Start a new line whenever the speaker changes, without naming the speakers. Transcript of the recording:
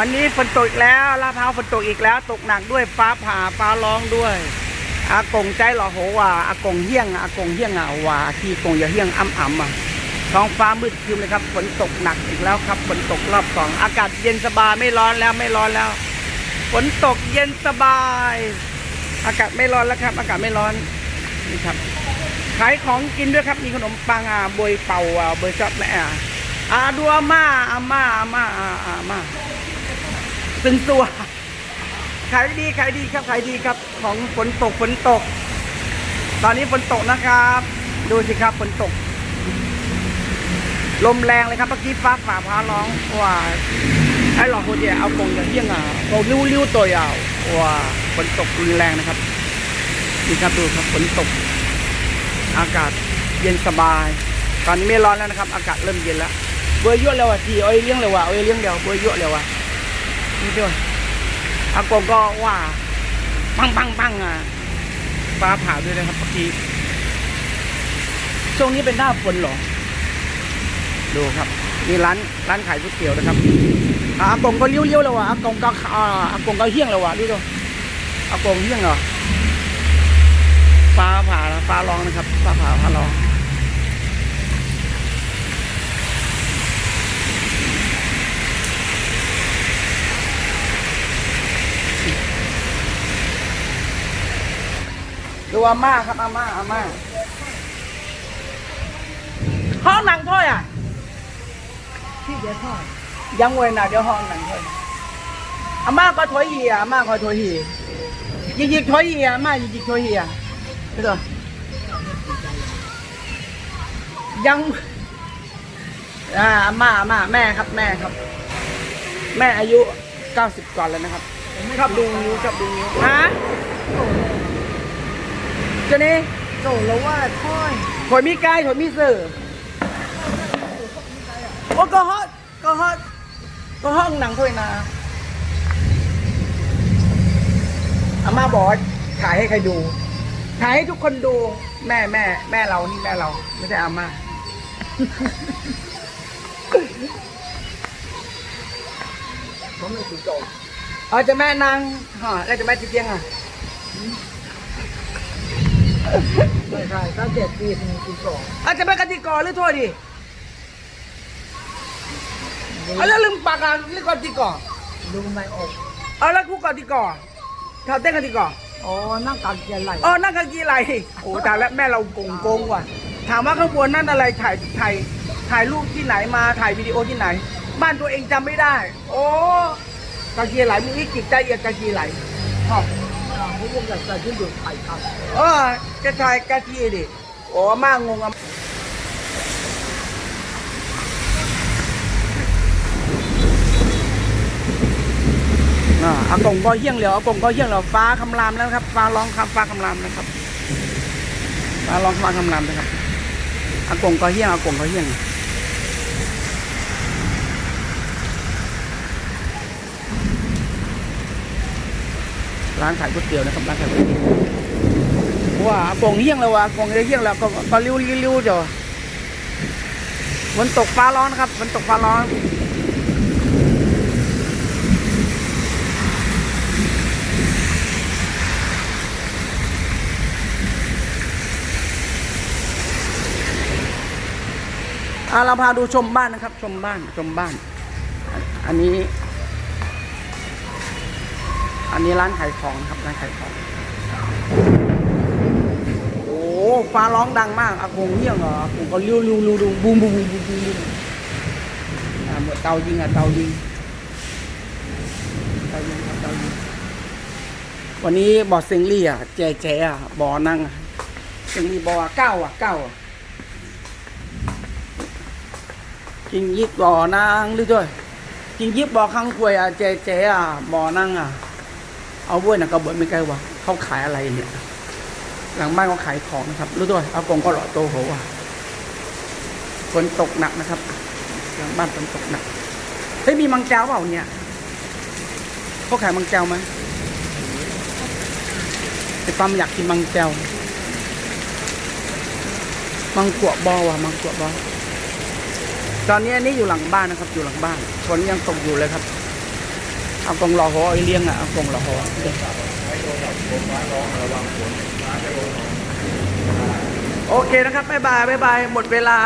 วันนี้ฝนตกแล้วลาพร้าวฝนตกอีกแล้ว ตกหนักด้วยฟ้าผ่าฟ้าร้องด้วย อากงใจหล่อโหว่าอากงเฮี้ยงอากงเฮี้ยงอะว่าที่กงอย่าเฮี้ยงอ้ำอ่ำอะท้องฟ้ามืดครึ้มเลยครับฝนตกหนักอีกแล้วครับฝนตกรอบสองอากาศเย็นสบายไม่ร้อนแล้วไม่ร้อนแล้วฝนตกเย็นสบาย อากาศไม่ร้อนแล้วครับ อากาศไม่ร้อนนี่ครับขายของกินด้วยครับมีขนมปังอะบวยเป่าอะบวยช็อตแม่อะอาดูอาม่าอาม่าอาม่า ตึงตัวขายดีขายดีครับขายดีครับของฝนตกฝนตก ตอนนี้ฝนตกนะครับ ดูสิครับฝนตก ลมแรงเลยครับเมื่อกี้ฟ้าผ่าพาร้องว่าไอ้หลอกคนเดียวเอากงอย่างเที่ยงอะเขาริ้วริ้วตัวยาวว่าฝนตกรุนแรงนะครับนี่ครับดูครับฝนตก อากาศเย็นสบาย ตอนนี้ไม่ร้อนแล้วนะครับ อากาศเริ่มเย็นแล้วเบอร์ยั่วแล้วอะทีเอ้ยเลี้ยงเลยว่ะเอ้ยเลี้ยงเดียวเบอร์ยั่วเลยว่ะ นี่ด้วยอากงก็ว่าปังปังปังอะฟ้าผ่าด้วยนะครับเมื่อกี้ช่วงนี้เป็นหน้าฝนเหรอ ดูครับนี่ร้านร้านขายก๋วยเตี๋ยวนะครับอ่าอากงก็เลี้ยวเลี้ยวแล้วว่ะอากงก็อ่าอากงก็เฮี้ยงแล้วว่ะดูดูอากงเฮี้ยงเหรอฟ้าผ่าแล้วฟ้าร้องนะครับฟ้าผ่าฟ้าร้อง ดูอาม่าครับอาม่าอาม่าห้องหนังถ้อยอะ
ที่เดียวทอด
ยังเว้นนะเดี๋ยวห้องหนังถ้อยอาม่าก็ถอยเหียอาม่าก็ถอยเหียยิกยิกถอยเหียอาม่ายิกยิกถอยเหียไปต่อยังอ่าอาม่าอาม่าแม่ครับแม่ครับ แม่อายุเก้าสิบก่อนแล้วนะครับชอบดูนิ้วชอบดูนิ้วฮะ เจนี่
โจแล้วว่าทอด
ถอยมีกายถอยมีเสือโอ้ก็ฮอตก็ฮอตก็ห้องหนังถ้วยนาอาม่าบอกว่าถ่ายให้ใครดูถ่ายให้ทุกคนดู แม่แม่แม่เรานี่แม่เรา ไม่ใช่อาม่า
ผมไม่ถูกโจ
เอาจะแม่นางฮะแล้วจะแม่จีเจียงอะ
ไม่ใช่ถ้าเจ็ดปีถึงถูกโจ
เอาจะแม่กติกรหรือโทษดิเอาแล้วลืมปากอะหรือกติกร
ดูไม่ออก
เอาแล้วกูกติกรเขาเต้นกติกร
อ๋อนั่งกันเกียร์ไหล
อ๋อนั่นกกีอะไรโอ้ตายแล้วแม่เราโกงโกงว่ะ ถามว่าข้างบนนั่นอะไรถ่ายถ่ายถ่ายรูปที่ไหนมาถ่ายวิดีโอที่ไหน บ้านตัวเองจำไม่ได้ โอ้กากีไหลมีอีกจิตใจเอียดกากีไหลฮะ
ผมคงอยากใส่ขึ้นดูไข่ครับ
เออจะถ่ายกากีดิโอ้มางงอะอ่าอากงก็เฮี้ยงเหลียวอากงก็เฮี้ยงเหลียวฟ้าคำรามแล้วครับ ฟ้าร้องคำฟ้าคำรามนะครับฟ้าร้องฟ้าคำรามนะครับอากงก็เฮี้ยงอากงก็เฮี้ยง ร้านขายก๋วยเตี๋ยวนะครับร้านขายก๋วยเตี๋ยวว้าอากงเฮี้ยงแล้วว่ะอากงเฮี้ยงแล้วก็ก็ริ้วริ้วๆจ้ะฝนตกฟ้าร้อนนะครับฝนตกฟ้าร้อนเราพาดูชมบ้านนะครับ ชมบ้านชมบ้าน อันนี้ อันนี้ร้านขายของนะครับร้านขายของ โอ้ฟ้าร้องดังมากอากงเฮี้ยงเหรออากงก็ริ้วริ้วริ้วบูมบูมบูมบูมบูมบูมอ่าเหมือนเตายิงอะเตายิงเตายิงครับเตายิงวันนี้บอเซงลี่อะแจแจอะบอนั่งเซงลี่บอกว่าเก้าอะเก้าอะกินยิกบอนางหรือด้วยกินยิกบอข้างควยอะแจแจอะบอนั่งอะ เอาบ้วยนะกระบวยไม่ไกล้วะเขาขายอะไรเนี่ย หลังบ้านเขาขายของนะครับ รู้ด้วยเอากงก็หล่อโตโหว่ะฝนตกหนักนะครับ หลังบ้านฝนตกหนักเฮ้ยมีมังเจ้าเปล่าเนี่ยเขาขายมังเจ้าไหมไอ้ปั๊มอยากกินมังเจ้ามังกวบอว่ะมังกวบอตอนนี้อันนี้อยู่หลังบ้านนะครับ อยู่หลังบ้านฝนยังตกอยู่เลยครับ อากงหล่อหอไอเลี้ยงอะเอากงหล่อหอโอเคนะครับบ๊ายบายบ๊ายบายหมดเวลา